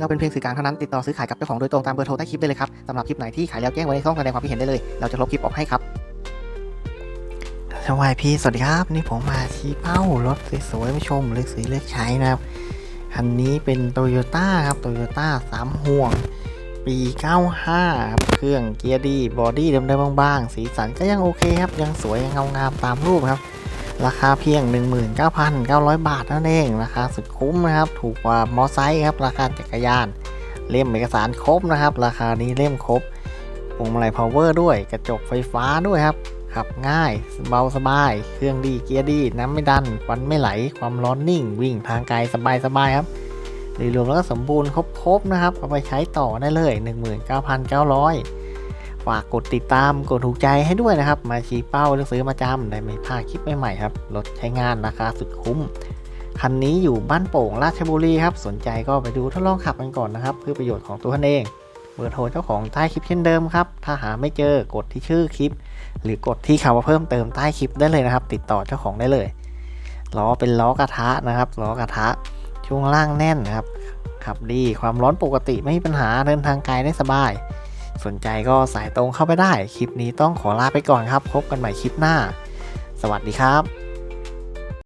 เราเป็นเพียงสื่อกลางเท่านั้นติดต่อซื้อขายกับเจ้าของโดยตรงตามเบอร์โทรใต้คลิปได้เลยครับสำหรับคลิปไหนที่ขายแล้วแจ้งไว้ในช่องแสดงความคิดเห็นได้เลยเราจะลบคลิปออกให้ครับสวัสดีพี่สวัสดีครับ นี่ผมมาชี้เป้ารถสวยๆมาชมเลือกซื้อเลือกใช้นะครับคันนี้เป็นโตโยต้าครับโตโยต้าสามห่วง ปี 95 ครับเครื่องเกียร์ดีบอดี้เดิมๆบ้างๆสีสันก็ยังโอเคครับ ยังสวยยังเงางามตามรูปครับ ราคาเพียง 19,900 บาทนั่นเอง ราคาสุดคุ้มนะครับ ถูกกว่ามอไซค์ครับ ราคาจักรยาน เล่มเอกสารครบนะครับ ราคานี้เล่มครบพวงมาลัยพาวเวอร์ด้วย กระจกไฟฟ้าด้วยครับ ขับง่าย เบาสบาย เครื่องดี เกียร์ดี น้ำไม่ดันควันไม่ไหล ความร้อนนิ่ง วิ่งทางไกลสบายๆครับโดยรวมแล้วก็สมบูรณ์ครบๆนะครับ เอาไปใช้ต่อได้เลย 19,900 ฝากกดติดตามกดถูกใจให้ด้วยนะครับ มาชี้เป้าเลือกซื้อมาจำได้ไม่พลาดคลิปใหม่ๆครับรถใช้งานราคาสุดคุ้มคันนี้อยู่บ้านโป่งราชบุรีครับ สนใจก็ไปดูทดลองขับกันก่อนนะครับ เพื่อประโยชน์ของตัวท่านเอง เบอร์โทรเจ้าของใต้คลิปเช่นเดิมครับ ถ้าหาไม่เจอกดที่ชื่อคลิป หรือกดที่คำว่าเพิ่มเติมใต้คลิปได้เลยนะครับ ติดต่อเจ้าของได้เลยล้อเป็นล้อกระทะนะครับล้อกระทะช่วงล่างแน่นนะครับขับดีความร้อนปกติไม่มีปัญหาเดินทางไกลได้สบาย สนใจก็สายตรงเข้าไปได้ คลิปนี้ต้องขอลาไปก่อนครับ พบกันใหม่คลิปหน้า สวัสดีครับ